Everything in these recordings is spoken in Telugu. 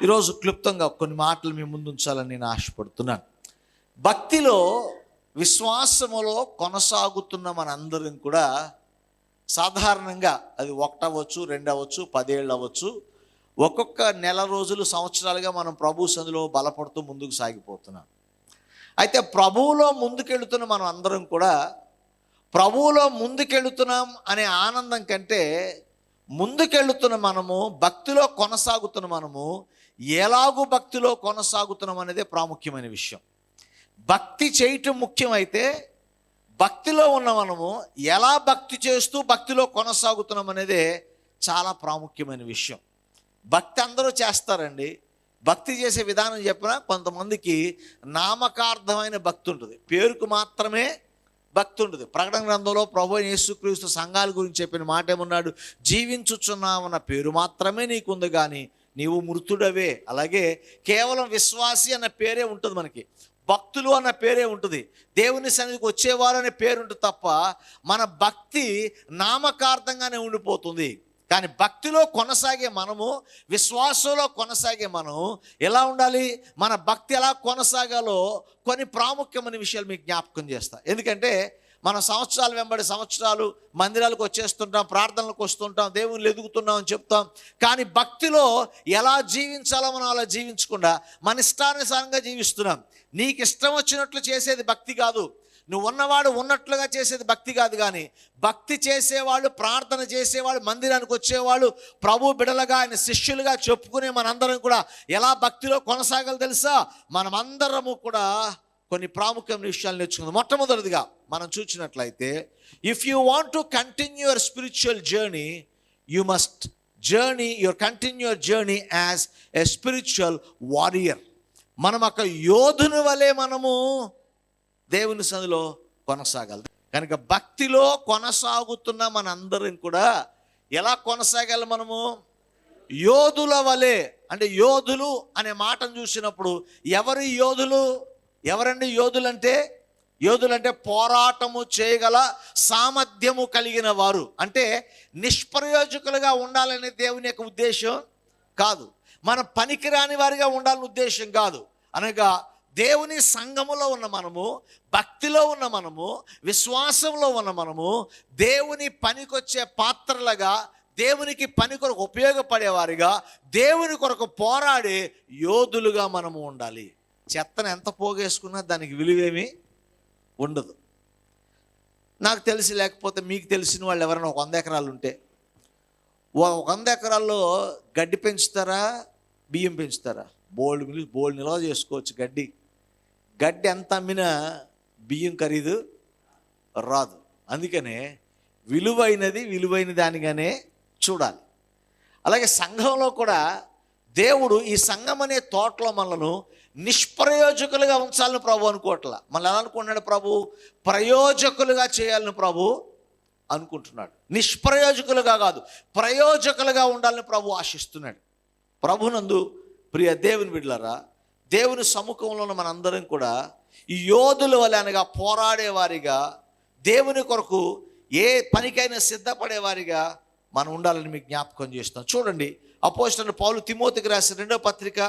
ఈరోజు క్లుప్తంగా కొన్ని మాటలు మీ ముందు ఉంచాలని నేను ఆశపడుతున్నాను. భక్తిలో విశ్వాసములో కొనసాగుతున్న మనందరం కూడా సాధారణంగా అది ఒకటవచ్చు రెండవచ్చు పదేళ్ళు అవ్వచ్చు ఒక్కొక్క నెల రోజులు సంవత్సరాలుగా మనం ప్రభు సందులో బలపడుతూ ముందుకు సాగిపోతున్నాం. అయితే ప్రభువులో ముందుకెళ్తున్న మనం అందరం కూడా ప్రభువులో ముందుకెళ్తున్నాం అనే ఆనందం కంటే ముందుకెళ్తున్న మనము భక్తిలో కొనసాగుతున్న మనము ఎలాగూ భక్తిలో కొనసాగుతున్నాం అనేదే ప్రాముఖ్యమైన విషయం. భక్తి చేయటం ముఖ్యమైతే భక్తిలో ఉన్న మనము ఎలా భక్తి చేస్తూ భక్తిలో కొనసాగుతున్నాం అనేదే చాలా ప్రాముఖ్యమైన విషయం. భక్తి అందరూ చేస్తారండి. భక్తి చేసే విధానం చెప్పినా కొంతమందికి నామకార్థమైన భక్తి ఉంటుంది. పేరుకు మాత్రమే భక్తి ఉంటుంది. ప్రకటన గ్రంథంలో ప్రభు యేసుక్రీస్తు సంఘాల గురించి చెప్పిన మాట ఏమన్నాడు జీవించుచున్నామన్న పేరు మాత్రమే నీకుంది కానీ నీవు మృతుడవే. అలాగే కేవలం విశ్వాసి అన్న పేరే ఉంటుంది మనకి. భక్తులు అన్న పేరే ఉంటుంది. దేవుని సన్నిధికి వచ్చేవారు అనే పేరు ఉంటుంది తప్ప మన భక్తి నామకార్థంగానే ఉండిపోతుంది. కానీ భక్తిలో కొనసాగే మనము విశ్వాసంలో కొనసాగే మనం ఎలా ఉండాలి? మన భక్తి ఎలా కొనసాగాలో కొన్ని ప్రాముఖ్యమైన విషయాలు మీకు జ్ఞాపకం చేస్తా. ఎందుకంటే మన సంవత్సరాలు వెంబడి సంవత్సరాలు మందిరాలకు వచ్చేస్తుంటాం ప్రార్థనలకు వస్తుంటాం దేవుళ్ళు ఎదుగుతున్నాం అని చెప్తాం. కానీ భక్తిలో ఎలా జీవించాలో మనం అలా జీవించకుండా మన ఇష్టానుసారంగా జీవిస్తున్నాం. నీకు ఇష్టం వచ్చినట్లు చేసేది భక్తి కాదు. నువ్వు ఉన్నవాడు ఉన్నట్లుగా చేసేది భక్తి కాదు కానీ భక్తి చేసేవాళ్ళు ప్రార్థన చేసేవాళ్ళు మందిరానికి వచ్చేవాళ్ళు ప్రభు బిడలుగా ఆయన శిష్యులుగా చెప్పుకునే మనందరం కూడా ఎలా భక్తిలో కొనసాగాలి తెలుసా? మనమందరము కూడా కొన్ని ప్రాముఖ్యమైన విషయాలు నేర్చుకుందాం. మొట్టమొదటిదిగా మనం చూసినట్లయితే if you want to continue your spiritual journey you must journey your continue your journey as a spiritual warrior మనం ఒక యోధుని వలె మనము దేవుని సదిలో కొనసాగాలి. కనుక భక్తిలో కొనసాగుతున్న మనందరం కూడా ఎలా కొనసాగాలి మనము? యోధుల వలె. అంటే యోధులు అనే మాటను చూసినప్పుడు ఎవరి యోధులు? ఎవరండి యోధులంటే? యోధులంటే పోరాటము చేయగల సామర్థ్యము కలిగిన వారు. అంటే నిష్ప్రయోజకులుగా ఉండాలనే దేవుని యొక్క ఉద్దేశం కాదు. మన పనికిరాని వారిగా ఉండాలని ఉద్దేశం కాదు. అనగా దేవుని సంఘములో ఉన్న మనము భక్తిలో ఉన్న మనము విశ్వాసంలో ఉన్న మనము దేవుని పనికొచ్చే పాత్రలుగా దేవునికి పని కొరకు ఉపయోగపడేవారిగా దేవుని కొరకు పోరాడే యోధులుగా మనము ఉండాలి. చెత్తను ఎంత పోగేసుకున్నా దానికి విలువేమీ ఉండదు. నాకు తెలిసి లేకపోతే మీకు తెలిసిన వాళ్ళు ఎవరైనా ఒక వంద ఎకరాలు ఉంటే ఒక వంద ఎకరాల్లో గడ్డి పెంచుతారా బియ్యం పెంచుతారా? బోల్డ్ మిల్లి బోల్డ్ నిల్వ చేసుకోవచ్చు గడ్డి. గడ్డి ఎంత అమ్మినా బియ్యం ఖరీదు రాదు. అందుకనే విలువైనది విలువైన దానిగానే చూడాలి. అలాగే సంఘంలో కూడా దేవుడు ఈ సంఘం అనే తోటలో మనలను నిష్ప్రయోజకులుగా ఉంచాలని ప్రభు అనుకోవట్లా. మళ్ళీ ఎలా అనుకుంటున్నాడు ప్రభు? ప్రయోజకులుగా చేయాలని ప్రభు అనుకుంటున్నాడు. నిష్ప్రయోజకులుగా కాదు ప్రయోజకులుగా ఉండాలని ప్రభు ఆశిస్తున్నాడు. ప్రభునందు ప్రియ దేవుని బిడ్లరా దేవుని సముఖంలో ఉన్న మనందరం కూడా ఈ యోధుల వలె అనగా పోరాడేవారిగా దేవుని కొరకు ఏ పనికైనా సిద్ధపడేవారిగా మనం ఉండాలని మీకు జ్ఞాపకం చేస్తున్నాం. చూడండి అపోజిట్ పౌలు తిమోతికి రాసిన రెండో పత్రిక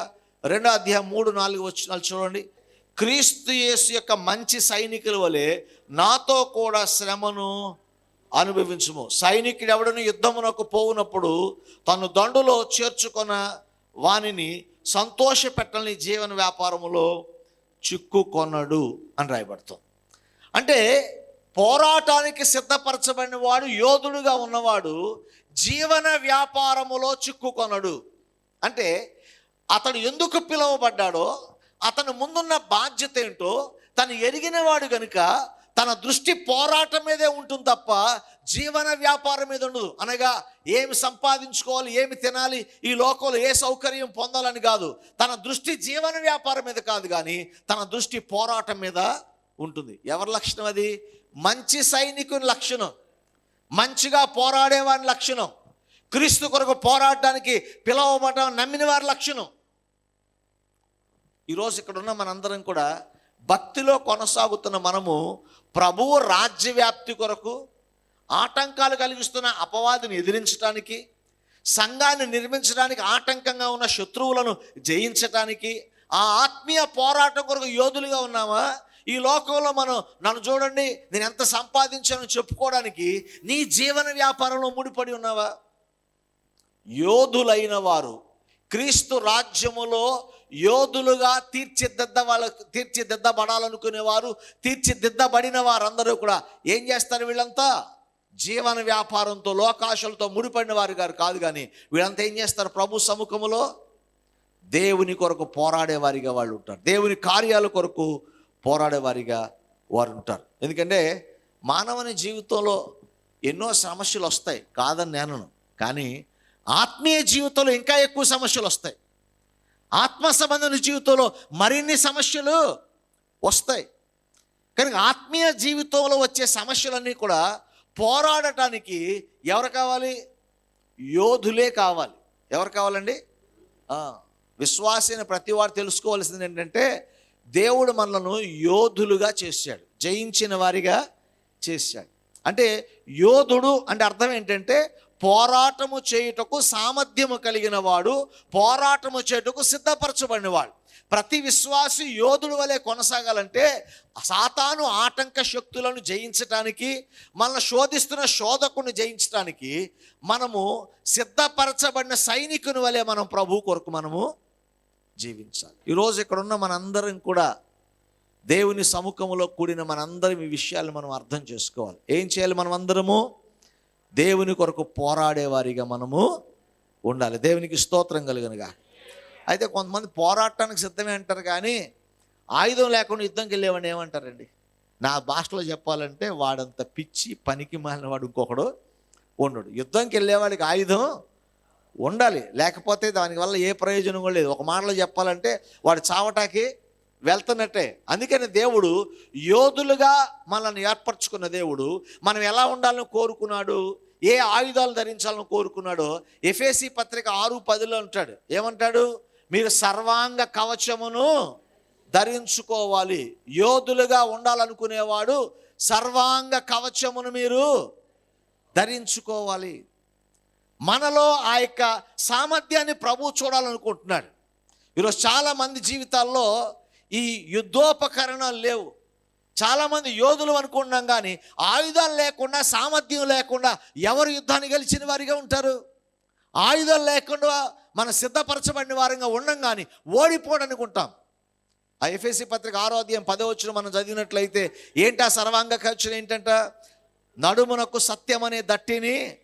రెండో అధ్యాయం మూడు నాలుగు వచ్చినాలు చూడండి. క్రీస్తు యేసు యొక్క మంచి సైనికుల వలె నాతో కూడా శ్రమను అనుభవించుము. సైనికుడు ఎవడను యుద్ధమునకు పోవునప్పుడు తను దండులో చేర్చుకున్న వానిని సంతోష పెట్టని జీవన వ్యాపారములో చిక్కుకొనడు అని రాయబడుతుంది. అంటే పోరాటానికి సిద్ధపరచబడిన వాడు యోధుడుగా ఉన్నవాడు జీవన వ్యాపారములో చిక్కుకొనడు. అంటే అతడు ఎందుకు పిలువబడ్డాడో అతను ముందున్న బాధ్యత ఏంటో తను ఎరిగినవాడు గనుక తన దృష్టి పోరాటం మీదే ఉంటుంది తప్ప జీవన వ్యాపారం మీద ఉండదు. అనగా ఏమి సంపాదించుకోవాలి ఏమి తినాలి ఈ లోకంలో ఏ సౌకర్యం పొందాలని కాదు. తన దృష్టి జీవన వ్యాపారం మీద కాదు కానీ తన దృష్టి పోరాటం మీద ఉంటుంది. ఎవరి లక్షణం అది? మంచి సైనికుని లక్షణం. మంచిగా పోరాడేవాని లక్షణం. క్రీస్తు కొరకు పోరాడడానికి పిలవబడడం నమ్మిన వారి లక్షణం. ఈరోజు ఇక్కడ ఉన్న మనందరం కూడా భక్తిలో కొనసాగుతున్న మనము ప్రభువు రాజ్యవ్యాప్తి కొరకు ఆటంకాలు కలిగిస్తున్న అపవాదిని ఎదిరించడానికి సంఘాన్ని నిర్మించడానికి ఆటంకంగా ఉన్న శత్రువులను జయించటానికి ఆ ఆత్మీయ పోరాటం కొరకు యోధులుగా ఉన్నామా? ఈ లోకంలో మనం నన్ను చూడండి నేను ఎంత సంపాదించానో చెప్పుకోవడానికి నీ జీవన వ్యాపారంలో ముడిపడి ఉన్నావా? యోధులైన వారు. క్రీస్తు రాజ్యములో యోధులుగా తీర్చిదిద్ద వాళ్ళ తీర్చిదిద్దబడాలనుకునే వారు తీర్చిదిద్దబడిన వారందరూ కూడా ఏం చేస్తారు వీళ్ళంతా? జీవన వ్యాపారంతో లోకాశలతో ముడిపడిన వారు గారు కాదు కానీ వీళ్ళంతా ఏం చేస్తారు? ప్రభు సముఖములో దేవుని కొరకు పోరాడేవారిగా వాళ్ళు ఉంటారు. దేవుని కార్యాల కొరకు పోరాడేవారిగా వారు ఉంటారు. ఎందుకంటే మానవుని జీవితంలో ఎన్నో సమస్యలు వస్తాయి. కాదని నేను కానీ ఆత్మీయ జీవితంలో ఇంకా ఎక్కువ సమస్యలు వస్తాయి. ఆత్మ సంబంధమైన జీవితంలో మరిన్ని సమస్యలు వస్తాయి. కానీ ఆత్మీయ జీవితంలో వచ్చే సమస్యలన్నీ కూడా పోరాడటానికి ఎవరు కావాలి? యోధులే కావాలి. ఎవరు కావాలండి? విశ్వాసైన ప్రతి వారు తెలుసుకోవాల్సింది ఏంటంటే దేవుడు మనలను యోధులుగా చేశాడు. జయించిన వారిగా చేశాడు. అంటే యోధుడు అంటే అర్థం ఏంటంటే పోరాటము చేయుటకు సామర్థ్యము కలిగిన వాడు పోరాటము చేయుటకు సిద్ధపరచబడినవాడు. ప్రతి విశ్వాసి యోధుడు వలె కొనసాగాలంటే సాతాను ఆటంక శక్తులను జయించటానికి మనల్ని శోధిస్తున్న శోధకుని జయించటానికి మనము సిద్ధపరచబడిన సైనికుని వలె మనం ప్రభు కొరకు మనము జీవించాలి. ఈరోజు ఇక్కడున్న మనందరం కూడా దేవుని సముఖంలో కూడిన మనందరం ఈ విషయాలు మనం అర్థం చేసుకోవాలి. ఏం చేయాలి మనం అందరము దేవుని కొరకు పోరాడేవారిగా మనము ఉండాలి. దేవునికి స్తోత్రం కలిగనుగా. అయితే కొంతమంది పోరాటానికి సిద్ధమే అంటారు కానీ ఆయుధం లేకుండా యుద్ధంకి వెళ్ళేవాడిని ఏమంటారండి? నా భాషలో చెప్పాలంటే వాడంత పిచ్చి పనికి మాలిన వాడు ఇంకొకడు ఉండడు. యుద్ధంకి వెళ్ళేవాడికి ఆయుధం ఉండాలి. లేకపోతే దానివల్ల ఏ ప్రయోజనం కూడా లేదు. ఒక మాటలో చెప్పాలంటే వాడు చావటాకి వెళ్తున్నట్టే. అందుకని దేవుడు యోధులుగా మనల్ని ఏర్పరచుకున్న దేవుడు మనం ఎలా ఉండాలని కోరుకున్నాడు? ఏ ఆయుధాలు ధరించాలని కోరుకున్నాడో? ఎఫ్ఏసి పత్రిక ఆరు పదిలో ఉంటాడు ఏమంటాడు? మీరు సర్వాంగ కవచమును ధరించుకోవాలి. యోధులుగా ఉండాలనుకునేవాడు సర్వాంగ కవచమును మీరు ధరించుకోవాలి. మనలో ఆ యొక్క సామర్థ్యాన్ని ప్రభు చూడాలనుకుంటున్నాడు. ఈరోజు చాలా మంది జీవితాల్లో ఈ యుద్ధోపకరణాలు లేవు. చాలామంది యోధులు అనుకుంటున్నాం కానీ ఆయుధాలు లేకుండా సామర్థ్యం లేకుండా ఎవరు యుద్ధాన్ని గెలిచిన వారిగా ఉంటారు? ఆయుధాలు లేకుండా మన సిద్ధపరచబడిన వారంగా ఉండం కానీ ఓడిపోవడనుకుంటాం ఆ ఎఫ్ఎస్సి పత్రిక ఆరో అధ్యాయం పదో వచ్చిన మనం చదివినట్లయితే ఏంటి ఆ సర్వాంగ ఖర్చులు ఏంటంట? నడుమునకు సత్యం అనే దట్టిని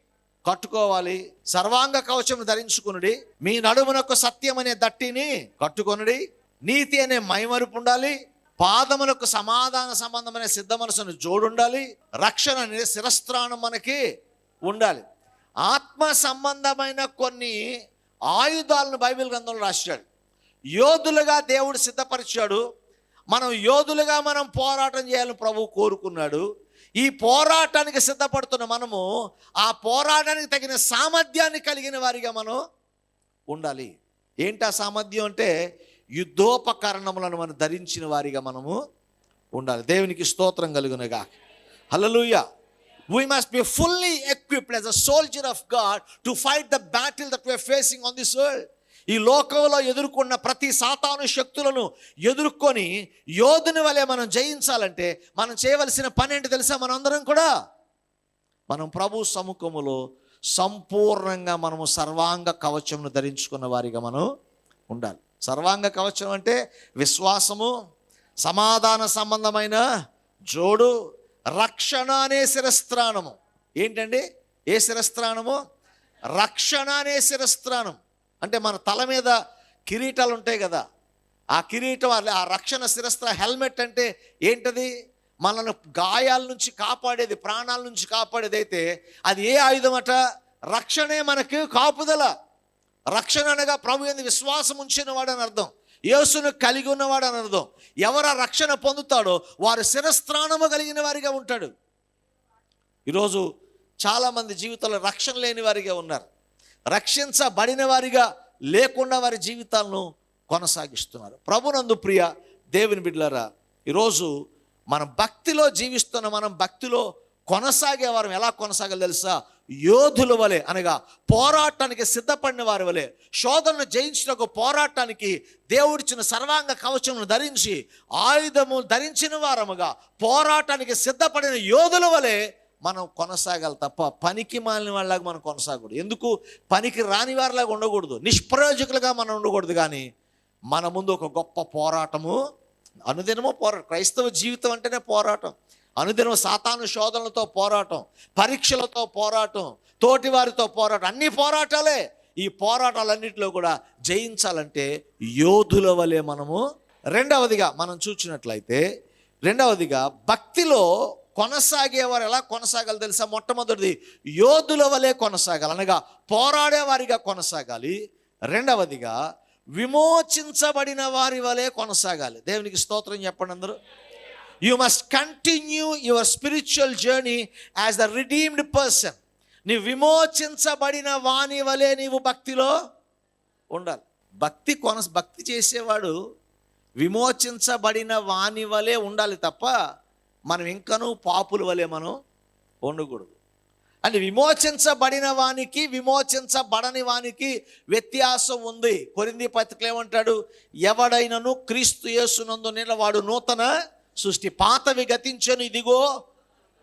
కట్టుకోవాలి. సర్వాంగ కవచం ధరించుకునుడి. మీ నడుమునకు సత్యం అనే దట్టిని కట్టుకొనుడి. నీతి అనే మైమరుపు ఉండాలి పాదములకు సమాధాన సంబంధమైన సిద్ధ మనసును జోడుండాలి రక్షణ అనే శిరస్త్రాణం మనకి ఉండాలి. ఆత్మ సంబంధమైన కొన్ని ఆయుధాలను బైబిల్ గ్రంథంలో రాశాడు. యోధులుగా దేవుడు సిద్ధపరిచాడు. మనం యోధులుగా మనం పోరాటం చేయాలని ప్రభు కోరుకున్నాడు. ఈ పోరాటానికి సిద్ధపడుతున్న మనము ఆ పోరాటానికి తగిన సామర్థ్యాన్ని కలిగిన వారిగా మనం ఉండాలి. ఏంటి ఆ సామర్థ్యం అంటే యుద్ధోపకరణములను మనం ధరించిన వారిగా మనము ఉండాలి. దేవునికి స్తోత్రం కలుగునగా hallelujah we must be fully equipped as a soldier of God to fight the battle that we are facing on this world ఈ లోకంలో ఎదుర్కొన్న ప్రతి సాతాను శక్తులను ఎదుర్కొని యోధుని వలె మనం జయించాలంటే మనం చేయవలసిన పని ఏంటి తెలుసా మనందరం కూడా? మనం ప్రభు సముఖములో సంపూర్ణంగా మనము సర్వాంగ కవచమును ధరించుకున్న వారిగా మనం ఉండాలి. సర్వాంగ కవచం అంటే విశ్వాసము సమాధాన సంబంధమైన జోడు రక్షణ అనే శిరస్త్రాణము. ఏంటండి? ఏ శిరస్త్రాణము? రక్షణ అనే శిరస్త్రాణం. అంటే మన తల మీద కిరీటాలు ఉంటాయి కదా. ఆ కిరీటం ఆ రక్షణ శిరస్త్ర హెల్మెట్ అంటే ఏంటది? మనల్ని గాయాల నుంచి కాపాడేది ప్రాణాల నుంచి కాపాడేది అయితే అది ఏ ఆయుధం అట? రక్షణే మనకు కాపుదల. రక్షణ అనగా ప్రభు ఎందు విశ్వాసం ఉంచిన వాడు అని అర్థం. యేసును కలిగి ఉన్నవాడు అని అర్థం. ఎవరు ఆ రక్షణ పొందుతాడో వారు శిరస్త్రాణము కలిగిన వారిగా ఉంటాడు. ఈరోజు చాలామంది జీవితంలో రక్షణ లేని వారిగా ఉన్నారు. రక్షించబడిన వారిగా లేకుండా వారి జీవితాలను కొనసాగిస్తున్నారు. ప్రభునందు ప్రియ దేవుని బిడ్లరా ఈరోజు మనం భక్తిలో జీవిస్తున్న మనం భక్తిలో కొనసాగేవారం ఎలా కొనసాగాలి తెలుసా? యోధుల వలె అనగా పోరాటానికి సిద్ధపడిన వారి వలె. శోధనను ఒక పోరాటానికి దేవుడిచ్చిన సర్వాంగ కవచమును ధరించి ఆయుధము ధరించిన వారముగా పోరాటానికి సిద్ధపడిన యోధుల వలె మనం కొనసాగాలి తప్ప పనికి మాలిన వాళ్ళలాగా మనం కొనసాగకూడదు. ఎందుకు? పనికి రాని వారిలాగా ఉండకూడదు. నిష్ప్రయోజకులుగా మనం ఉండకూడదు కానీ మన ముందు ఒక గొప్ప పోరాటము అనుదినము పోరాటం క్రైస్తవ జీవితం అంటేనే పోరాటం. అనుదినం సాతాను శోధనలతో పోరాటం పరీక్షలతో పోరాటం తోటి వారితో పోరాటం అన్ని పోరాటాలే. ఈ పోరాటాలన్నింటిలో కూడా జయించాలంటే యోధుల వలె మనము రెండవదిగా మనం చూసినట్లయితే రెండవదిగా భక్తిలో కొనసాగేవారు ఎలా కొనసాగాలి తెలుసా? మొట్టమొదటిది యోధుల వలె కొనసాగాలి అనగా పోరాడేవారిగా కొనసాగాలి. రెండవదిగా విమోచించబడిన వారి వలె కొనసాగాలి. దేవునికి స్తోత్రం చెప్పండి అందరూ. You must continue your spiritual journey as the redeemed person నీ విమోచించబడిన వాణి వలె నీవు భక్తిలో ఉండాలి. భక్తి కొన భక్తి చేసేవాడు విమోచించబడిన వాని వలె ఉండాలి తప్ప మనం ఇంకనూ పాపుల వలె మనం ఉండకూడదు. అంటే విమోచించబడిన వానికి విమోచించబడని వానికి వ్యత్యాసం ఉంది. కొరింది పత్రికలు ఏమంటాడు? ఎవడైనను క్రీస్తు యేసునందు నిలవాడు నూతన సృష్టి పాతవి గతించను ఇదిగో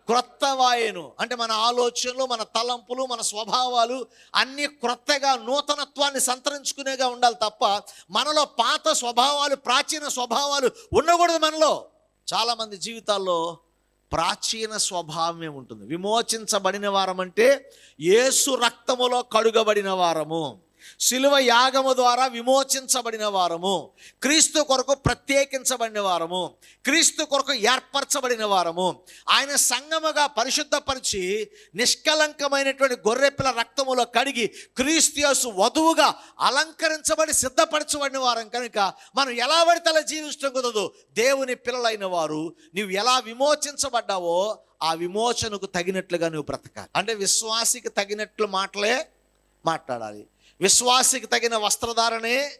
క్రొత్త వాయను. అంటే మన ఆలోచనలు మన తలంపులు మన స్వభావాలు అన్నీ క్రొత్తగా నూతనత్వాన్ని సంతరించుకునేగా ఉండాలి తప్ప మనలో పాత స్వభావాలు ప్రాచీన స్వభావాలు ఉండకూడదు మనలో. చాలామంది జీవితాల్లో ప్రాచీన స్వభావమే ఉంటుంది. విమోచించబడిన వారం అంటే ఏసు రక్తములో కడుగబడిన వారము. శిలువ యాగము ద్వారా విమోచించబడిన వారము. క్రీస్తు కొరకు ప్రత్యేకించబడిన వారము. క్రీస్తు కొరకు ఏర్పరచబడిన వారము. ఆయన సంగముగా పరిశుద్ధపరిచి నిష్కలంకమైనటువంటి గొర్రెపిల్ల రక్తములో కడిగి క్రీస్తు వధువుగా అలంకరించబడి సిద్ధపరచబడిన వారం కనుక మనం ఎలా పడితే అలా జీవించడం కుదరదు? దేవుని పిల్లలైన వారు నీవు ఎలా విమోచించబడ్డావో ఆ విమోచనకు తగినట్లుగా నువ్వు బ్రతకాలి. అంటే విశ్వాసికి తగినట్లు మాటలే మాట్లాడాలి. విశ్వాసికి తగిన వస్త్రధారణే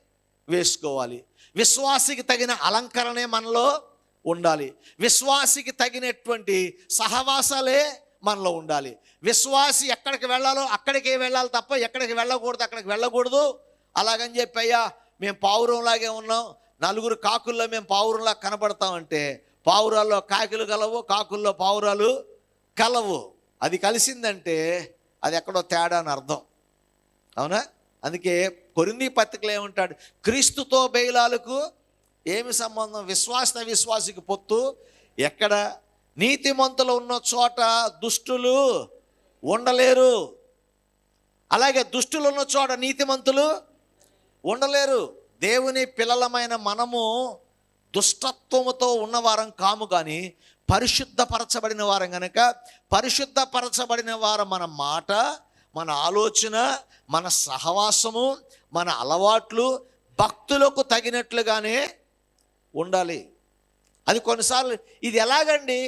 వేసుకోవాలి. విశ్వాసికి తగిన అలంకరణే మనలో ఉండాలి. విశ్వాసికి తగినటువంటి సహవాసాలే మనలో ఉండాలి. విశ్వాసి ఎక్కడికి వెళ్ళాలో అక్కడికే వెళ్ళాలి తప్ప ఎక్కడికి వెళ్ళకూడదు అక్కడికి వెళ్ళకూడదు. అలాగని చెప్పి అయ్యా మేము పావురంలాగే ఉన్నాం. నలుగురు కాకుల్లో మేము పావురంలా కనబడతామంటే పావురాల్లో కాకులు కలవు కాకుల్లో పావురాలు కలవు. అది కలిసిందంటే అది ఎక్కడో తేడా అని అర్థం. అవునా? అందుకే కొరింది పత్రికలు ఏమంటాడు? క్రీస్తుతో బయలాలకు ఏమి సంబంధం? విశ్వాస విశ్వాసికి పొత్తు. ఎక్కడ నీతిమంతులు ఉన్న చోట దుష్టులు ఉండలేరు. అలాగే దుష్టులు ఉన్న చోట నీతిమంతులు ఉండలేరు. దేవుని పిల్లలమైన మనము దుష్టత్వముతో ఉన్నవారం కాము కానీ పరిశుద్ధపరచబడిన వారం కనుక పరిశుద్ధపరచబడిన వారం మన మాట మన ఆలోచన మన సహవాసము మన అలవాట్లు భక్తులకు తగినట్లుగానే ఉండాలి. అది కొన్నిసార్లు ఇది ఎలాగండి?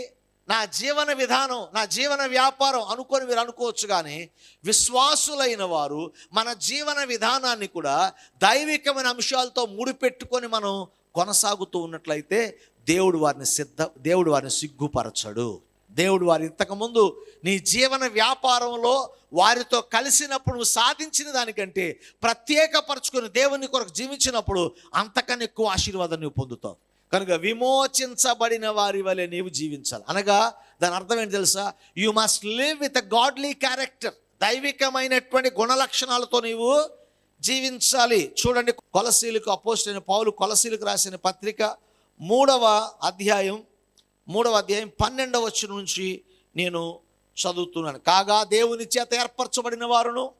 నా జీవన విధానం నా జీవన వ్యాపారం అనుకొని మీరు అనుకోవచ్చు కానీ విశ్వాసులైన వారు మన జీవన విధానాన్ని కూడా దైవికమైన అంశాలతో ముడిపెట్టుకొని మనం కొనసాగుతూ ఉన్నట్లయితే దేవుడు వారిని సిద్ధ దేవుడు వారిని సిగ్గుపరచడు. దేవుడు వారి ఇంతకుముందు నీ జీవన వ్యాపారంలో వారితో కలిసినప్పుడు నువ్వు సాధించిన దానికంటే ప్రత్యేకపరచుకుని దేవుని కొరకు జీవించినప్పుడు అంతకన్నా ఎక్కువ ఆశీర్వాదం నువ్వు పొందుతావు. కనుక విమోచించబడిన వారి వలె నీవు జీవించాలి. అనగా దాని అర్థం ఏంటి తెలుసా? You must live with a godly character దైవికమైనటువంటి గుణలక్షణాలతో నీవు జీవించాలి. చూడండి కొలసీలకు అపోస్ట్ అయిన పౌలు కొలసీలకు రాసిన పత్రిక మూడవ అధ్యాయం మూడవ అధ్యాయం పన్నెండవ వచ్చిన నుంచి నేను చదువుతున్నాను. కాగా దేవుని చేత ఏర్పరచబడిన వారును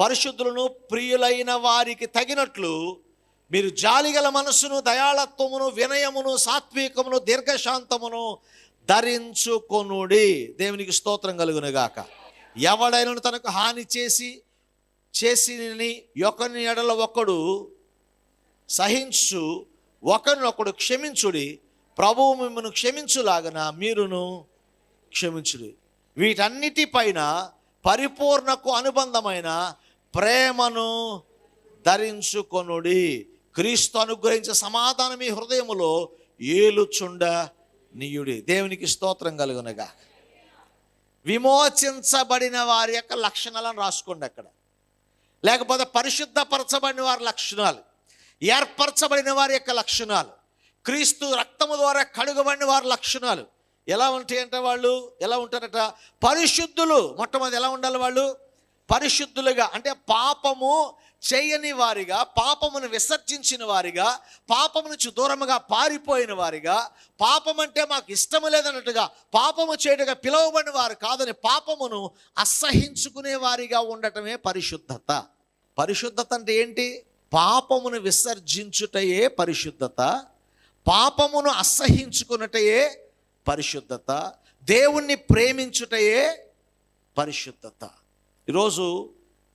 పరిశుద్ధులను ప్రియులైన వారికి తగినట్లు మీరు జాలిగల మనస్సును దయాళత్వమును వినయమును సాత్వికమును దీర్ఘశాంతమును ధరించుకొనుడి. దేవునికి స్తోత్రం కలుగునుగాక. ఎవడైనా తనకు హాని చేసి చేసి ఒకరిని ఎడల ఒకడు సహించు ఒకరినొకడు క్షమించుడి. ప్రభువు మిమ్మల్ని క్షమించులాగన మీరును క్షమించుడి. వీటన్నిటిపైన పరిపూర్ణకు అనుబంధమైన ప్రేమను ధరించుకొనుడి. క్రీస్తు అనుగ్రహించే సమాధానం మీ హృదయములో ఏలుచుండ నీయుడి. దేవునికి స్తోత్రం కలుగునగా. విమోచించబడిన వారి యొక్క లక్షణాలను రాసుకోండి అక్కడ. లేకపోతే పరిశుద్ధపరచబడిన వారి లక్షణాలు ఏర్పరచబడిన వారి యొక్క లక్షణాలు క్రీస్తు రక్తము ద్వారా కడుగబడిన వారి లక్షణాలు ఎలా ఉంటాయంట వాళ్ళు? ఎలా ఉంటారట? పరిశుద్ధులు మొట్టమొదటి ఎలా ఉండాలి వాళ్ళు? పరిశుద్ధులుగా అంటే పాపము చేయని వారిగా పాపమును విసర్జించిన వారిగా పాపము నుంచి దూరముగా పారిపోయిన వారిగా పాపం అంటే మాకు ఇష్టము లేదన్నట్టుగా పాపము చేయటగా పిలువబడిన వారు కాదని పాపమును అసహించుకునే వారిగా ఉండటమే పరిశుద్ధత. పరిశుద్ధత అంటే ఏంటి? పాపమును విసర్జించుటయే పరిశుద్ధత. పాపమును అసహించుకున్నటయే పరిశుద్ధత దేవుణ్ణి ప్రేమించుటయే పరిశుద్ధత. ఈరోజు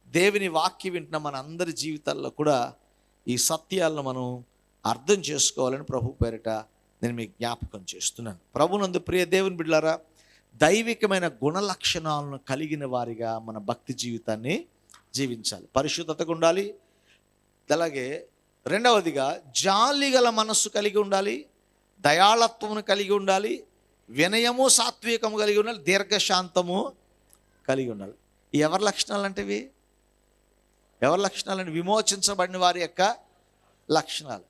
దేవుని వాక్యం వింటున్న మన అందరి జీవితాల్లో కూడా ఈ సత్యాలను మనం అర్థం చేసుకోవాలని ప్రభు పేరిట నేను మీకు జ్ఞాపకం చేస్తున్నాను. ప్రభునందు ప్రియ దేవుని బిడ్డారా దైవికమైన గుణ లక్షణాలను కలిగిన వారిగా మన భక్తి జీవితాన్ని జీవించాలి. పరిశుద్ధతగా ఉండాలి. అలాగే రెండవదిగా జాలి గల మనస్సు కలిగి ఉండాలి. దయాళత్వం కలిగి ఉండాలి. వినయము సాత్వికము కలిగి ఉన్నాడు దీర్ఘశాంతము కలిగి ఉన్నాడు ఎవరి లక్షణాలు అంటే ఇవి ఎవరి లక్షణాలు అంటే విమోచించబడిన వారి యొక్క లక్షణాలు.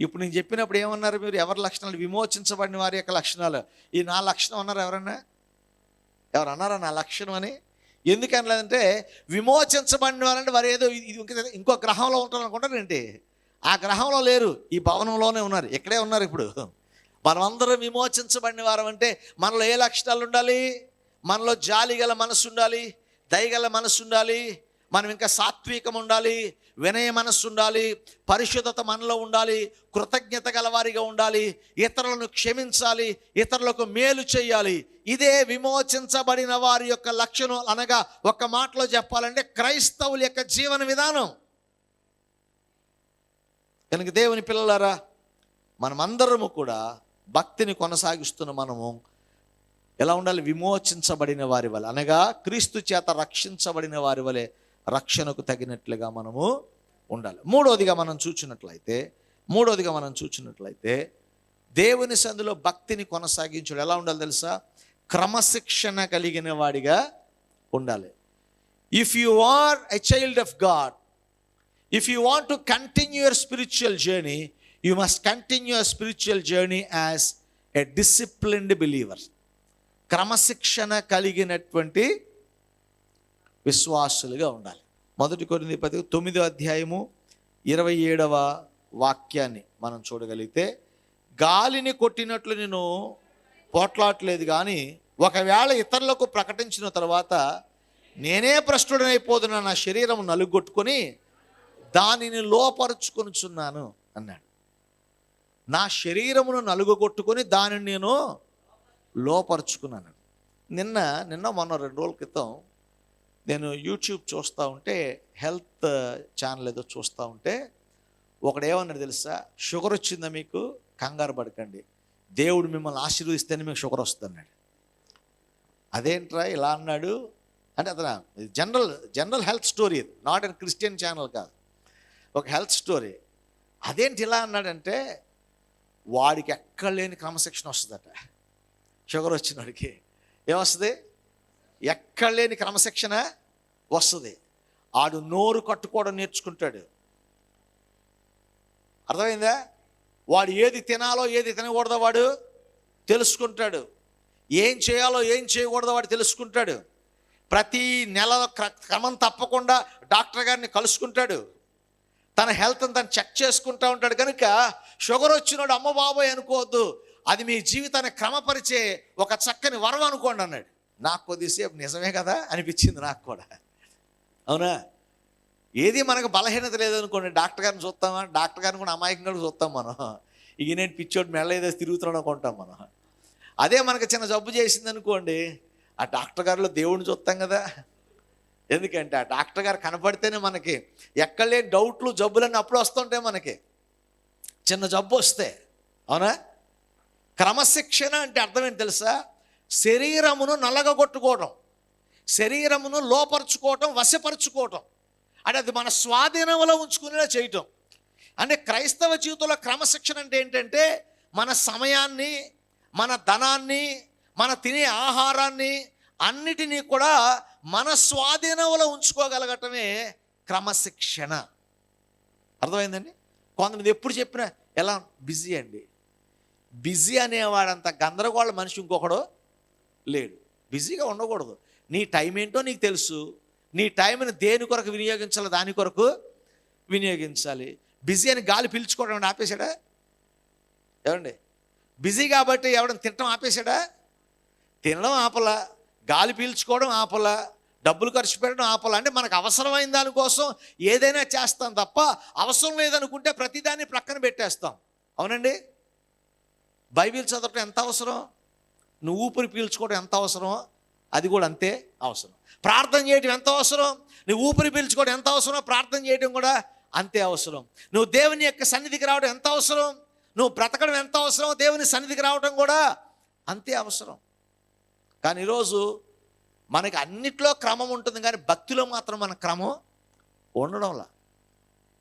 ఇప్పుడు నేను చెప్పినప్పుడు ఏమన్నారు మీరు? ఎవరి లక్షణాలు? విమోచించబడిన వారి యొక్క లక్షణాలు. ఈ నా లక్షణం అన్నారు ఎవరన్నా? ఎవరు అన్నారా నా లక్షణం అని. ఎందుకనలేదంటే విమోచించబడిన వారంటే వారు ఏదో ఇది ఇంకో గ్రహంలో ఉంటారు అనుకుంటారు ఏంటి ఆ గ్రహంలో లేరు. ఈ భవనంలోనే ఉన్నారు. ఇక్కడే ఉన్నారు ఇప్పుడు. మనమందరం విమోచించబడిన వారం అంటే మనలో ఏ లక్షణాలు ఉండాలి? మనలో జాలి గల మనసు ఉండాలి దయగల మనసు ఉండాలి మనం ఇంకా సాత్వికం ఉండాలి వినయ మనస్సు ఉండాలి పరిశుద్ధత మనలో ఉండాలి కృతజ్ఞత గలవారిగా ఉండాలి ఇతరులను క్షమించాలి ఇతరులకు మేలు చేయాలి. ఇదే విమోచించబడిన వారి యొక్క లక్షణం అనగా ఒక మాటలో చెప్పాలంటే క్రైస్తవుల యొక్క జీవన విధానం. కనుక దేవుని పిల్లలారా మనమందరము కూడా భక్తిని కొనసాగిస్తున్న మనము ఎలా ఉండాలి? విమోచించబడిన వారి వలె. అనగా క్రీస్తు చేత రక్షించబడిన వారి వలె రక్షణకు తగినట్లుగా మనము ఉండాలి. మూడోదిగా మనం చూచినట్లయితే మూడోదిగా మనం చూచినట్లయితే దేవుని సందులో భక్తిని కొనసాగించడం ఎలా ఉండాలి తెలుసా? క్రమశిక్షణ కలిగిన వాడిగా ఉండాలి. If you are a child of God if you want to continue your spiritual journey you must continue a spiritual journey as a disciplined believer క్రమశిక్షణ కలిగినటువంటి విశ్వాసులుగా ఉండాలి. మొదటి కొన్ని పది తొమ్మిదో అధ్యాయము ఇరవై ఏడవ వాక్యాన్ని మనం చూడగలిగితే గాలిని కొట్టినట్లు నేను పోట్లాడలేదు కానీ ఒకవేళ ఇతరులకు ప్రకటించిన తర్వాత నేనే భ్రష్టుడనైపోతున్నా నా శరీరం నలుగొట్టుకొని దానిని లోపరుచుకొనుచున్నాను అన్నాడు. నా శరీరమును నలుగుగొట్టుకొని దానిని నేను లోపరుచుకున్నాను. నిన్న నిన్న మొన్న రెండు రోజుల క్రితం నేను యూట్యూబ్ చూస్తూ ఉంటే హెల్త్ ఛానల్ ఏదో చూస్తూ ఉంటే ఒకడేమన్నాడు తెలుసా? షుగర్ వచ్చిందా మీకు? కంగారు పడకండి. దేవుడు మిమ్మల్ని ఆశీర్వదిస్తేనే మీకు షుగర్ వస్తుంది అన్నాడు అదేంట్రా ఇలా అన్నాడు? అంటే అతను? General general health story not and Christian channel కాదు. ఒక హెల్త్ స్టోరీ. అదేంటి ఇలా అన్నాడంటే వాడికి ఎక్కడ లేని క్రమశిక్షణ వస్తుందట. షుగర్ వచ్చిన వాడికి. ఏమొస్తుంది? ఎక్కడ లేని క్రమశిక్షణ వస్తుంది. ఆడు నోరు కట్టుకోవడం నేర్చుకుంటాడు. అర్థమైందా? వాడు ఏది తినాలో ఏది తినకూడదో వాడు తెలుసుకుంటాడు. ఏం చేయాలో ఏం చేయకూడదో వాడు తెలుసుకుంటాడు. ప్రతి నెల క్రమం తప్పకుండా డాక్టర్ గారిని కలుసుకుంటాడు. తన హెల్త్ తను చెక్ చేసుకుంటూ ఉంటాడు. కనుక షుగర్ వచ్చినాడు అమ్మ బాబోయ్ అనుకోవద్దు. అది మీ జీవితాన్ని క్రమపరిచే ఒక చక్కని వరం అనుకోండి అన్నాడు. నాకు కొద్దిసేపు నిజమే కదా అనిపించింది నాకు కూడా. అవునా? ఏది మనకు బలహీనత లేదనుకోండి డాక్టర్ గారిని చూస్తామా? డాక్టర్ గారిని కూడా అమాయకంగా చూస్తాం మనం. ఈయనేంటి పిచ్చోడు మెల్ల ఏదో తిరుగుతున్నాడు అనుకుంటాం మనం. అదే మనకు చిన్న జబ్బు చేసింది అనుకోండి ఆ డాక్టర్ గారిలో దేవుడిని చూస్తాం కదా. ఎందుకంటే ఆ డాక్టర్ గారు కనపడితేనే మనకి ఎక్కడ లేని డౌట్లు జబ్బులన్నీ అప్పుడు వస్తుంటాయి మనకి. చిన్న జబ్బు వస్తే అవునా? క్రమశిక్షణ అంటే అర్థం ఏంటి తెలుసా? శరీరమును నలగగొట్టుకోవడం శరీరమును లోపరుచుకోవటం వశపరుచుకోవటం. అంటే అది మన స్వాధీనంలో ఉంచుకునేలా చేయటం. అంటే క్రైస్తవ జీవితంలో క్రమశిక్షణ అంటే ఏంటంటే మన సమయాన్ని మన ధనాన్ని మన తినే ఆహారాన్ని అన్నిటినీ కూడా మన స్వాధీనంలో ఉంచుకోగలగటమే క్రమశిక్షణ. అర్థమైందండి? కొంతమంది ఎప్పుడు చెప్పినా ఎలా? బిజీ అండి. బిజీ అనేవాడంత గందరగోళ మనిషి ఇంకొకడు లేడు. బిజీగా ఉండకూడదు. నీ టైం ఏంటో నీకు తెలుసు. నీ టైంని దేని కొరకు వినియోగించాలి దాని కొరకు వినియోగించాలి. బిజీ అని గాలి పీల్చుకోవడం ఆపేశాడా? ఏమండి? బిజీ కాబట్టి ఎవడని తినడం ఆపేశాడా? తినడం ఆపలా. గాలి పీల్చుకోవడం ఆపల డబ్బులు ఖర్చు పెట్టడం ఆపల. అంటే మనకు అవసరమైన దానికోసం ఏదైనా చేస్తాం తప్ప అవసరం లేదనుకుంటే ప్రతిదాన్ని ప్రక్కన పెట్టేస్తాం. అవునండి? బైబిల్ చదవటం ఎంత అవసరం? నువ్వు ఊపిరి పీల్చుకోవడం ఎంత అవసరమో అది కూడా అంతే అవసరం. ప్రార్థన చేయడం ఎంత అవసరం? నువ్వు ఊపిరి పీల్చుకోవడం ఎంత అవసరమో ప్రార్థన చేయడం కూడా అంతే అవసరం. నువ్వు దేవుని యొక్క సన్నిధికి రావడం ఎంత అవసరం? నువ్వు బ్రతకడం ఎంత అవసరం? దేవుని సన్నిధికి రావడం కూడా అంతే అవసరం. కానీ ఈరోజు మనకి అన్నిట్లో క్రమం ఉంటుంది కానీ భక్తిలో మాత్రం మన క్రమం ఉండడంలా.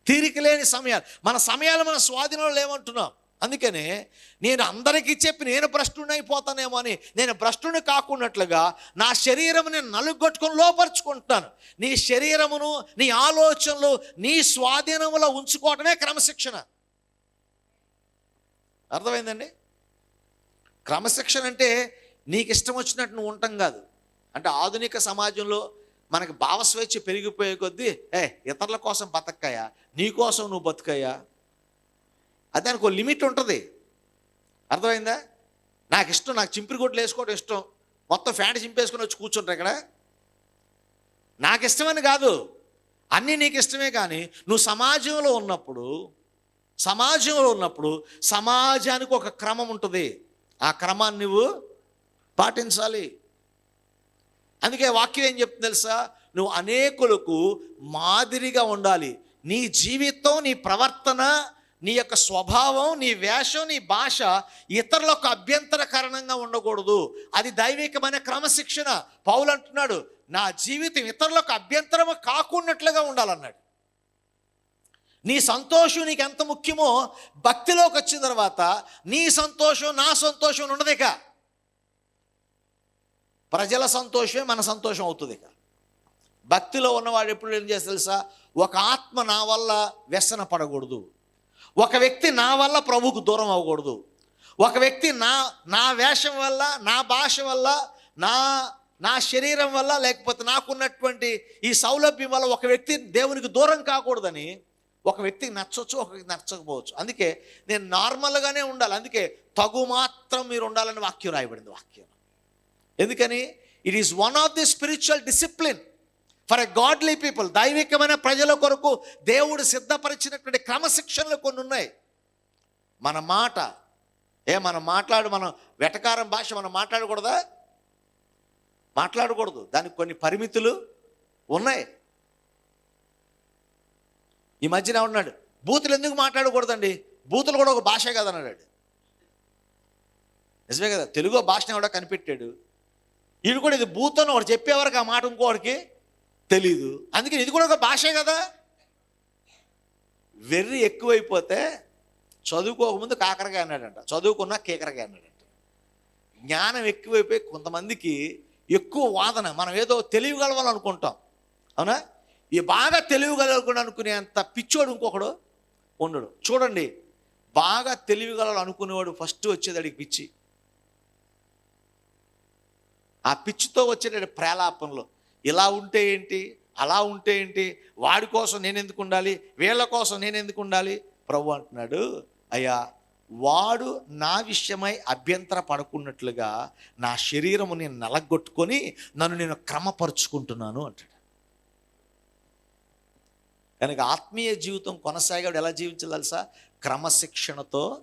తీరిక లేని సమయాలు. మన సమయాలు మన స్వాధీనంలో లేవంటున్నాం. అందుకనే నేను అందరికీ చెప్పి నేను భ్రష్టుని అయిపోతానేమో అని నేను భ్రష్టుని కాకున్నట్లుగా నా శరీరం నేను నలుగొట్టుకొని లోపరుచుకుంటున్నాను. నీ శరీరమును నీ ఆలోచనలు నీ స్వాధీనంలో ఉంచుకోవటమే క్రమశిక్షణ. అర్థమైందండి? క్రమశిక్షణ అంటే నీకు ఇష్టం వచ్చినట్టు నువ్వు ఉండటం కాదు. అంటే ఆధునిక సమాజంలో మనకి భావస్వేచ్ఛ పెరిగిపోయే కొద్దీ ఏ ఇతరుల కోసం బతక్కయ్యా నీ కోసం నువ్వు బతుకయ్యా. అది దానికి ఒక లిమిట్ ఉంటుంది. అర్థమైందా? నాకు ఇష్టం నాకు చింపిరి గుడ్లు వేసుకోవడం ఇష్టం. మొత్తం ఫ్యాంట్ చింపేసుకొని వచ్చి కూర్చుంటారు ఇక్కడ. నాకు ఇష్టమని కాదు. అన్నీ నీకు ఇష్టమే కానీ నువ్వు సమాజంలో ఉన్నప్పుడు సమాజంలో ఉన్నప్పుడు సమాజానికి ఒక క్రమం ఉంటుంది. ఆ క్రమాన్ని నువ్వు పాటించాలి. అందుకే వాక్యం ఏం చెప్తుంది తెలుసా? నువ్వు అనేకులకు మాదిరిగా ఉండాలి. నీ జీవితం నీ ప్రవర్తన నీ యొక్క స్వభావం నీ వేషం నీ భాష ఇతరులకు అభ్యంతరకరణంగా ఉండకూడదు. అది దైవికమైన క్రమశిక్షణ. పౌలు అంటున్నాడు నా జీవితం ఇతరులకు అభ్యంతరం కాకున్నట్లుగా ఉండాలన్నాడు. నీ సంతోషం నీకు ఎంత ముఖ్యమో భక్తిలోకి వచ్చిన తర్వాత నీ సంతోషం నా సంతోషం ఉండదు ఇక. ప్రజల సంతోషమే మన సంతోషం అవుతుంది ఇక. భక్తిలో ఉన్నవాడు ఎప్పుడు ఏం చేస్తే తెలుసా? ఒక ఆత్మ నా వల్ల వ్యసన పడకూడదు. ఒక వ్యక్తి నా వల్ల ప్రభుకు దూరం అవ్వకూడదు. ఒక వ్యక్తి నా నా వేషం వల్ల నా భాష వల్ల నా నా శరీరం వల్ల లేకపోతే నాకున్నటువంటి ఈ సౌలభ్యం వల్ల ఒక వ్యక్తి దేవునికి దూరం కాకూడదని ఒక వ్యక్తికి నచ్చవచ్చు ఒక నచ్చకపోవచ్చు. అందుకే నేను నార్మల్గానే ఉండాలి. అందుకే తగు మాత్రం మీరు ఉండాలని వాక్యం రాయబడింది వాక్యం. ఎందుకని? It is one of the spiritual discipline for a godly people దైవికమైన ప్రజల కొరకు దేవుడు సిద్ధపరిచినటువంటి క్రమశిక్షణలు కొన్ని ఉన్నాయి. మన మాట ఏ మనం మాట్లాడు మనం వెటకారం భాష మనం మాట్లాడకూడదా? మాట్లాడకూడదు. దానికి కొన్ని పరిమితులు ఉన్నాయి. ఈ మధ్యన ఉన్నాడు బూతులు ఎందుకు మాట్లాడకూడదండి? బూతులు కూడా ఒక భాషే కదా అన్నాడు నిజమే కదా? తెలుగు భాషను కూడా కనిపెట్టాడు. ఇది కూడా ఇది భూతను ఒకటి చెప్పేవరకు ఆ మాట ఇంకోటికి తెలీదు. అందుకని ఇది కూడా ఒక భాషే కదా. వెర్రి ఎక్కువైపోతే చదువుకోకముందు కాకరకాయ అన్నాడంట. చదువుకున్నా కేకరకాయ అన్నాడంట. జ్ఞానం ఎక్కువైపోయి కొంతమందికి ఎక్కువ వాదన. మనం ఏదో తెలియగలవాలనుకుంటాం అవునా? ఈ బాగా తెలియగలగకుండా అనుకునేంత పిచ్చోడు ఇంకొకడు ఉండడు. చూడండి బాగా తెలియగలరు అనుకునేవాడు ఫస్ట్ వచ్చేది అడిగి పిచ్చి. ఆ పిచ్చితో వచ్చిన ప్రేలాపంలో ఇలా ఉంటే ఏంటి? అలా ఉంటే ఏంటి? వాడి కోసం నేను ఎందుకు ఉండాలి? వీళ్ళ కోసం నేను ఎందుకు ఉండాలి? ప్రభు అంటున్నాడు అయ్యా వాడు నా విషయమై అభ్యంతర పడుకున్నట్లుగా నా శరీరము నేను నలగొట్టుకొని నన్ను నేను క్రమపరుచుకుంటున్నాను అంటాడు. కనుక ఆత్మీయ జీవితం కొనసాగాడు ఎలా జీవించాలి క్రమశిక్షణతో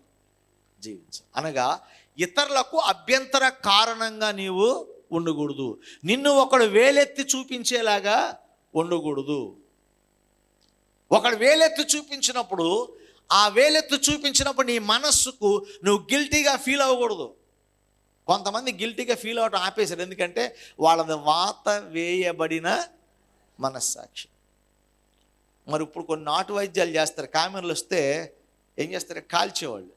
జీవించాలి. అనగా ఇతరులకు అభ్యంతర కారణంగా నీవు ఉండకూడదు. నిన్ను ఒకడు వేలెత్తి చూపించేలాగా ఉండకూడదు. ఒకడు వేలెత్తి చూపించినప్పుడు ఆ వేలెత్తి చూపించినప్పుడు నీ మనస్సుకు నువ్వు గిల్టీగా ఫీల్ అవ్వకూడదు. కొంతమంది గిల్టీగా ఫీల్ అవ్వటం ఆపేశారు. ఎందుకంటే వాళ్ళది వాత వేయబడిన మనస్సాక్షి. మరి ఇప్పుడు కొన్ని నాటు వైద్యాలు చేస్తారు. కామెర్లు వస్తే ఏం చేస్తారు? కాల్చేవాళ్ళు.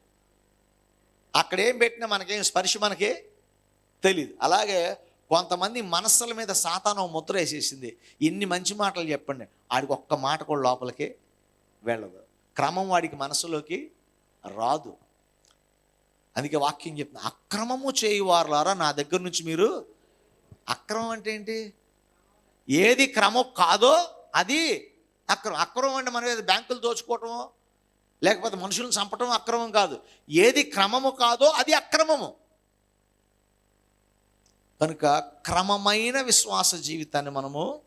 అక్కడ ఏం పెట్టినా మనకేం స్పర్శ మనకి తెలియదు అలాగే కొంతమంది మనస్సుల మీద సాతానం ముద్ర వేసేసింది. ఎన్ని మంచి మాటలు చెప్పండి. ఆడికి ఒక్క మాట కూడా లోపలికి వెళ్ళదు. క్రమం వాడికి మనసులోకి రాదు. అందుకే వాక్యం చెప్తుంది అక్రమము చేయువారులారా నా దగ్గర నుంచి మీరు అక్రమం అంటే ఏంటి? ఏది క్రమం కాదో అది అక్రమం. అక్రమం అంటే మనం ఏదో బ్యాంకులు దోచుకోవటమో లేకపోతే మనుషులను చంపటం అక్రమం కాదు. ఏది క్రమము కాదో అది అక్రమము. కనుక క్రమమైన విశ్వాస జీవితాన్ని మనము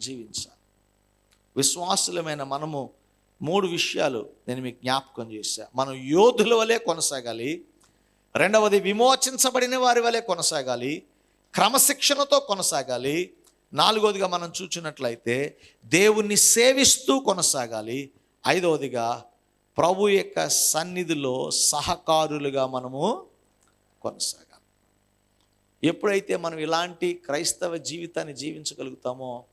జీవించాలి. విశ్వాసులమైన మనము మూడు విషయాలు నేను మీకు జ్ఞాపకం చేశా. మనం యోధుల వలె కొనసాగాలి రెండవది విమోచించబడిన వారి వలె కొనసాగాలి క్రమశిక్షణతో కొనసాగాలి నాలుగవదిగా మనం చూచినట్లయితే దేవుణ్ణి సేవిస్తూ కొనసాగాలి ఐదవదిగా ప్రభు యొక్క సన్నిధిలో సహకారులుగా మనము కొనసాగాలి. ఎప్పుడైతే మనం ఇలాంటి క్రైస్తవ జీవితాన్ని జీవించగలుగుతామో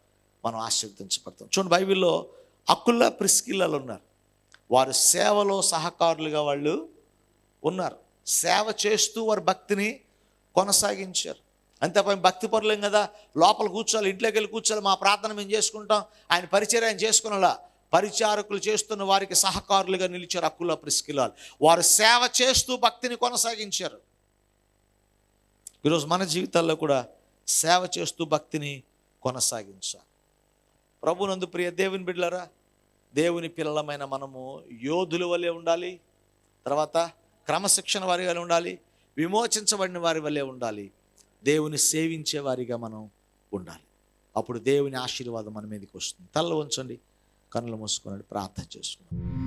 మనం ఆశీర్వదించబడతాం. చూడండి బైబిల్లో అక్కుల్లా ప్రిస్కిల్లలు ఉన్నారు. వారు సేవలో సహకారులుగా వాళ్ళు ఉన్నారు. సేవ చేస్తూ వారి భక్తిని కొనసాగించారు. అంతేపై భక్తి పరులేం కదా? లోపల కూర్చోాలి ఇంట్లోకి వెళ్ళి కూర్చోాలి మా ప్రార్థన మేము చేసుకుంటాం ఆయన పరిచయం ఆయన చేసుకునేలా. పరిచారకులు చేస్తున్న వారికి సహకారులుగా నిలిచారు అక్కుల ప్రిస్కిలాలు వారు సేవ చేస్తూ భక్తిని కొనసాగించారు. ఈరోజు మన జీవితాల్లో కూడా సేవ చేస్తూ భక్తిని కొనసాగించాలి. ప్రభునందు ప్రియ దేవుని బిడ్డలరా దేవుని పిల్లలమైన మనము యోధుల వలె ఉండాలి తర్వాత క్రమశిక్షణ వారి వలె ఉండాలి విమోచించబడిన వారి వలె ఉండాలి దేవుని సేవించే వారిగా మనం ఉండాలి. అప్పుడు దేవుని ఆశీర్వాదం మన మీదకి వస్తుంది. తల్ల ఉంచండి కన్నులు మూసుకొని ప్రార్థన చేసుకున్నాం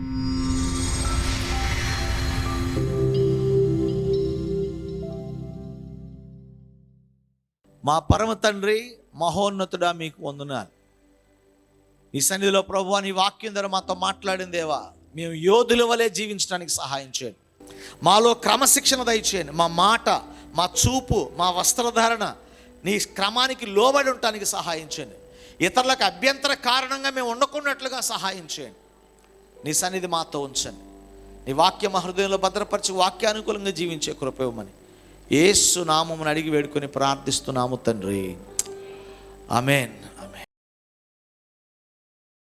మా పరమ తండ్రి మహోన్నతుడా మీకు వందనాలు. ఈ సన్నిధిలో ప్రభు నీ వాక్యం ద్వారా మాతో మాట్లాడిందేవా మేము యోధుల వలె జీవించడానికి సహాయం చేయండి. మాలో క్రమశిక్షణ దయచేయండి. మా మాట మా చూపు మా వస్త్రధారణ నీ క్రమానికి లోబడి ఉండటానికి సహాయం చేయండి. ఇతరులకు అభ్యంతర కారణంగా మేము ఉండకున్నట్లుగా సహాయం చేయండి. నీ సన్నిధి మాతో ఉంచండి. నీ వాక్యం హృదయంలో భద్రపరిచి వాక్యానుకూలంగా జీవించే కృప ఇవ్వమని. ఏసు నామమును అడిగి వేడుకొని ప్రార్థిస్తున్నాము తండ్రి. ఆమెన్.